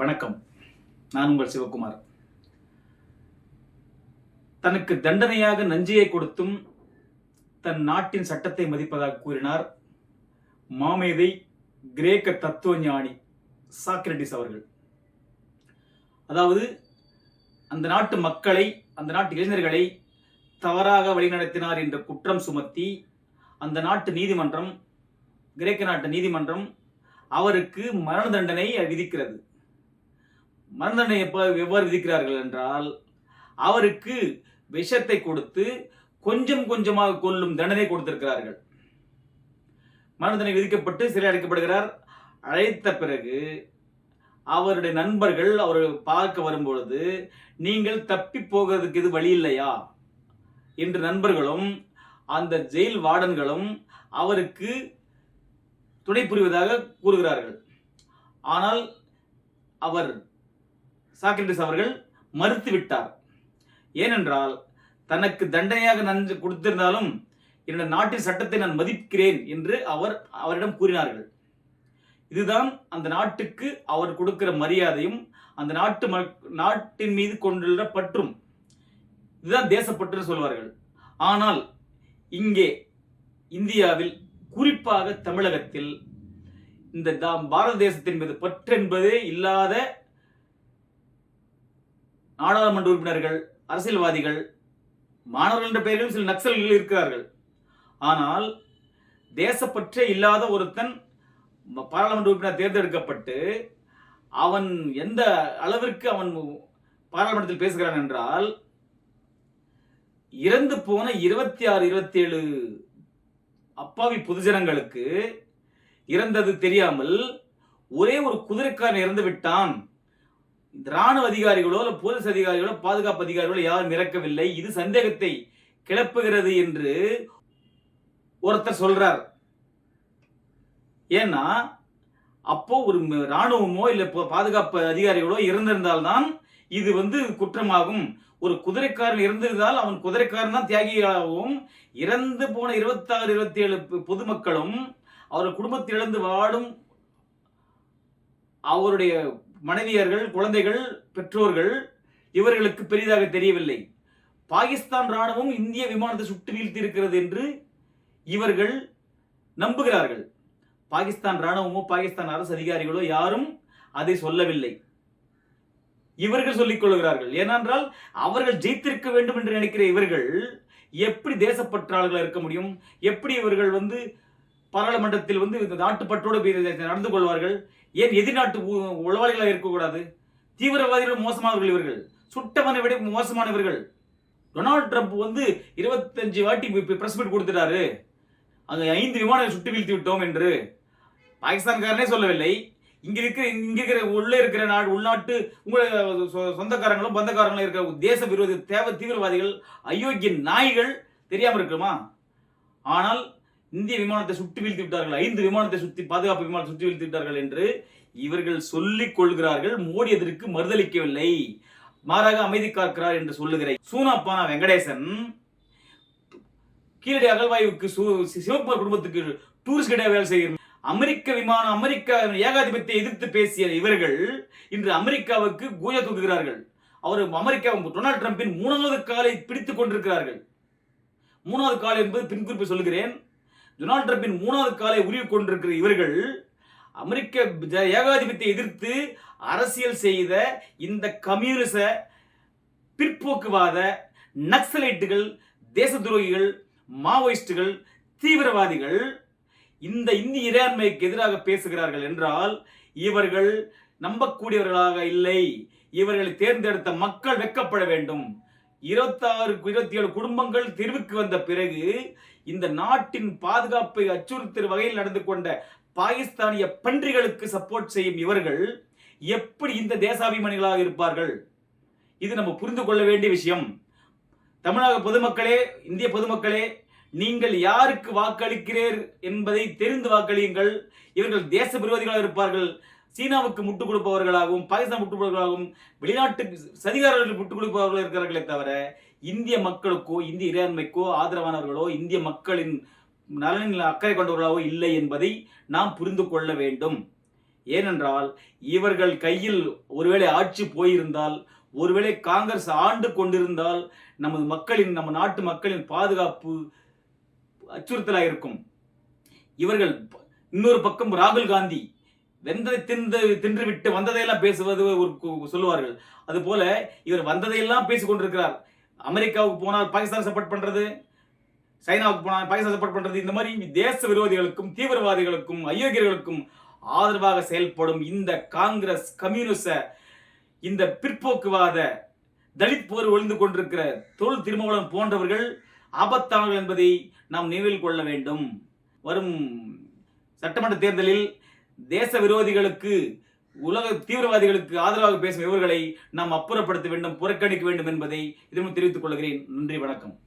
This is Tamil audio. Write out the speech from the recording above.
வணக்கம். நான் உங்கள் சிவகுமார். தனக்கு தண்டனையாக நஞ்சியை கொடுத்தும் தன் நாட்டின் சட்டத்தை மதிப்பதாக கூறினார் மாமேதை கிரேக்க தத்துவ ஞானி சாக்ரட்டிஸ் அவர்கள். அதாவது அந்த நாட்டு மக்களை அந்த நாட்டு இளைஞர்களை தவறாக வழிநடத்தினார் என்ற குற்றம் சுமத்தி அந்த நாட்டு நீதிமன்றம் கிரேக்க நாட்டு நீதிமன்றம் அவருக்கு மரண தண்டனை விதிக்கிறது. மரணனை எப்போ எவ்வாறு விதிக்கிறார்கள் என்றால் அவருக்கு விஷத்தை கொடுத்து கொஞ்சம் கொஞ்சமாக கொல்லும் தண்டனை கொடுத்திருக்கிறார்கள். மரண விதிக்கப்பட்டு சிறை அடைக்கப்படுகிறார். அழைத்த பிறகு அவருடைய நண்பர்கள் அவரை பார்க்க வரும்பொழுது நீங்கள் தப்பி போகிறதுக்கு இது வழி இல்லையா? என்று நண்பர்களும் அந்த ஜெயில் வார்டன்களும் அவருக்கு துணை புரிவதாக கூறுகிறார்கள். ஆனால் அவர் சாக்ரட்டிஸ் அவர்கள் மறுத்துவிட்டார். ஏனென்றால் தனக்கு தண்டனையாக நன்றி கொடுத்திருந்தாலும் என்னோட நாட்டின் சட்டத்தை நான் மதிக்கிறேன் என்று அவர் அவரிடம் கூறினார்கள். இதுதான் அந்த நாட்டுக்கு அவர் கொடுக்கிற மரியாதையும் அந்த நாட்டு மக்- நாட்டின் மீது கொண்டுள்ள பற்றும் இதுதான் தேசப்பற்று சொல்வார்கள். ஆனால் இங்கே இந்தியாவில் குறிப்பாக தமிழகத்தில் இந்த பாரத தேசத்தின் மீது பற்று என்பதே இல்லாத நாடாளுமன்ற உறுப்பினர்கள் அரசியல்வாதிகள் மாணவர்கள் என்ற பெயரில் சில நக்சல்கள் இருக்கிறார்கள். ஆனால் தேசப்பற்றே இல்லாத ஒருத்தன் பாராளுமன்ற உறுப்பினர் தேர்ந்தெடுக்கப்பட்டு அவன் எந்த அளவிற்கு அவன் பாராளுமன்றத்தில் பேசுகிறான் என்றால் இறந்து போன இருபத்தி ஆறு இருபத்தி ஏழு அப்பாவி பொதுஜனங்களுக்கு இறந்தது தெரியாமல் ஒரே ஒரு குதிரைக்காரன் இறந்து விட்டான். ராணுவ அதிகாரிகளோ இல்லை போலீஸ் அதிகாரிகளோ பாதுகாப்பு அதிகாரிகளோ யாரும் இறக்கவில்லை. இது சந்தேகத்தை கிளப்புகிறது என்று ஒருத்தர் சொல்றார். ஏன்னா அப்போ ஒரு ராணுவமோ இல்லை பாதுகாப்பு அதிகாரிகளோ இருந்திருந்தால்தான் இது வந்து குற்றமாகும். ஒரு குதிரைக்காரன் இறந்திருந்தால் அவன் குதிரைக்காரன் தான் தியாகியாகவும் இறந்து போன இருபத்தாறு இருபத்தி ஏழு பொதுமக்களும் அவர் குடும்பத்தில் இழந்து வாடும் அவருடைய மனைவியர்கள் குழந்தைகள் பெற்றோர்கள் இவர்களுக்கு பெரிதாக தெரியவில்லை. பாகிஸ்தான் ராணுவம் இந்திய விமானத்தை சுட்டு வீழ்த்தி இருக்கிறது என்று இவர்கள் நம்புகிறார்கள். பாகிஸ்தான் ராணுவமோ பாகிஸ்தான் அரசு அதிகாரிகளோ யாரும் அதை சொல்லவில்லை. இவர்கள் சொல்லிக் கொள்கிறார்கள் ஏனென்றால் அவர்கள் ஜெயித்திருக்க வேண்டும் என்று நினைக்கிற இவர்கள் எப்படி தேசப்பற்றாளர்களாக இருக்க முடியும்? எப்படி இவர்கள் வந்து பாராளுமன்றத்தில் வந்து இந்த நாட்டுப்பற்றோடு நடந்து கொள்வார்கள். ஏன் எதிர்நாட்டு உ- உளவாளிகளாக இருக்கக்கூடாது? தீவிரவாதிகள் மோசமானவர்கள் இவர்கள். சுட்டவனை விட மோசமானவர்கள். டொனால்ட் ட்ரம்ப் வந்து இருபத்தஞ்சு வாட்டி பிரஸ் மீட் கொடுத்துட்டாரு. அங்க ஐந்து விமானங்கள் சுட்டு வீழ்த்தி விட்டோம் என்று. பாகிஸ்தான்காரனே சொல்லவில்லை. இங்க இருக்கிற இங்க இருக்கிற உள்ளே இருக்கிற நாடு உள்நாட்டு உங்களை சொ- சொந்தக்காரங்களும் பந்தக்காரங்களும் இருக்கிற தேச விரோதி தேவ தீவிரவாதிகள் அயோக்கிய நாய்கள் தெரியாம இருக்குமா? ஆனால் இந்திய விமானத்தை சுட்டு வீழ்த்தி விட்டார்கள்? ஐந்து விமானத்தை சுற்றி பாதுகாப்பு விமானத்தை சுற்றி வீழ்த்தி விட்டார்கள் என்று இவர்கள் சொல்லிக் கொள்கிறார்கள். மோடி அதற்கு மறுதளிக்கவில்லை. மாறாக அமைதி காக்கிறார் என்று சொல்லுகிற சூனாப்பானா வெங்கடேசன்? கீழடி அகழ்வாயுவுக்கு சிவப்பார் குடும்பத்துக்கு டூரிஸ்ட் கைடாக வேலை செய்கிற அமெரிக்க விமானம் அமெரிக்கா ஏகாதிபத்தியை எதிர்த்து பேசிய இவர்கள் இன்று அமெரிக்காவுக்கு கூஜ தூக்குகிறார்கள். அவர் அமெரிக்கா டொனால்ட் ட்ரம்பின் மூணாவது காலை பிடித்துக் கொண்டிருக்கிறார்கள். மூணாவது கால் என்பது பின்குறிப்பு சொல்லுகிறேன். டொனால்ட் ட்ரம்பின் மூணாவது காலை உருவி கொண்டிருக்கிற இவர்கள் அமெரிக்க ஜ- ஏகாதிபத்தியை எதிர்த்து அரசியல் செய்த இந்த கம்யூனிச பிற்போக்குவாத நக்சலைட்டுகள் தேச துரோகிகள் மாவோயிஸ்டுகள் தீவிரவாதிகள் இந்த இந்திய இறையாண்மைக்கு எதிராக பேசுகிறார்கள் என்றால் இவர்கள் நம்பக்கூடியவர்களாக இல்லை. இவர்களை தேர்ந்தெடுத்த மக்கள் வெட்கப்பட வேண்டும். இருபத்தாறு இருபத்தி ஏழு குடும்பங்கள் தெருவுக்கு வந்த பிறகு இந்த நாட்டின் பாதுகாப்பை அச்சுறுத்தும் வகையில் நடந்து கொண்ட பாகிஸ்தானிய பன்றிகளுக்கு சப்போர்ட் செய்யும் இவர்கள் எப்படி இந்த தேசாபிமானிகளாக இருப்பார்கள்? இது நம்ம புரிந்து கொள்ள வேண்டிய விஷயம். தமிழக பொதுமக்களே இந்திய பொதுமக்களே நீங்கள் யாருக்கு வாக்களிக்கிறீர் என்பதை தெரிந்து வாக்களியுங்கள். இவர்கள் தேச விரோதிகளாக இருப்பார்கள். சீனாவுக்கு முட்டுக் கொடுப்பவர்களாகவும் பாகிஸ்தான் முட்டுக் கொடுப்பவர்களாகவும் வெளிநாட்டு சதிகாரர்களுக்கு முட்டுக் கொடுப்பவர்கள் இருக்கிறார்களே தவிர இந்திய மக்களுக்கோ இந்திய இறையாண்மைக்கோ ஆதரவானவர்களோ இந்திய மக்களின் நலனில் அக்கறை கொண்டவர்களாகவோ இல்லை என்பதை நாம் புரிந்து கொள்ள வேண்டும். ஏனென்றால் இவர்கள் கையில் ஒருவேளை ஆட்சி போயிருந்தால் ஒருவேளை காங்கிரஸ் ஆண்டு கொண்டிருந்தால் நமது மக்களின் நம்ம நாட்டு மக்களின் பாதுகாப்பு அச்சுறுத்தலாக இருக்கும் இவர்கள் இன்னொரு பக்கம் ராகுல் காந்தி வெந்ததை தின்று தின்றுவிட்டு வந்ததையெல்லாம் பேசுவது ஒரு சொல்லுவார்கள். அதுபோல இவர் வந்ததையெல்லாம் பேசிக்கொண்டிருக்கிறார். அமெரிக்காவுக்கு போனால் பாகிஸ்தான் சப்போர்ட் பண்றது சைனாவுக்கு போனால் பாகிஸ்தான் சப்போர்ட் பண்றது இந்த மாதிரி தேச விரோதிகளுக்கும் தீவிரவாதிகளுக்கும் அயோக்கியர்களுக்கும் ஆதரவாக செயல்படும் இந்த காங்கிரஸ் கம்யூனிச இந்த பிற்போக்குவாத தலித் போர் ஒளிந்து கொண்டிருக்கிற தொழில் திருமாவளவன் போன்றவர்கள் ஆபத்தானவர்கள் என்பதை நாம் நினைவில் கொள்ள வேண்டும். வரும் சட்டமன்ற தேர்தலில் தேச விரோதிகளுக்கு உலக தீவிரவாதிகளுக்கு ஆதரவாக பேசும் இவர்களை நாம் அப்புறப்படுத்த வேண்டும் புறக்கணிக்க வேண்டும் என்பதை இதன் தெரிவித்துக் கொள்கிறேன். நன்றி வணக்கம்.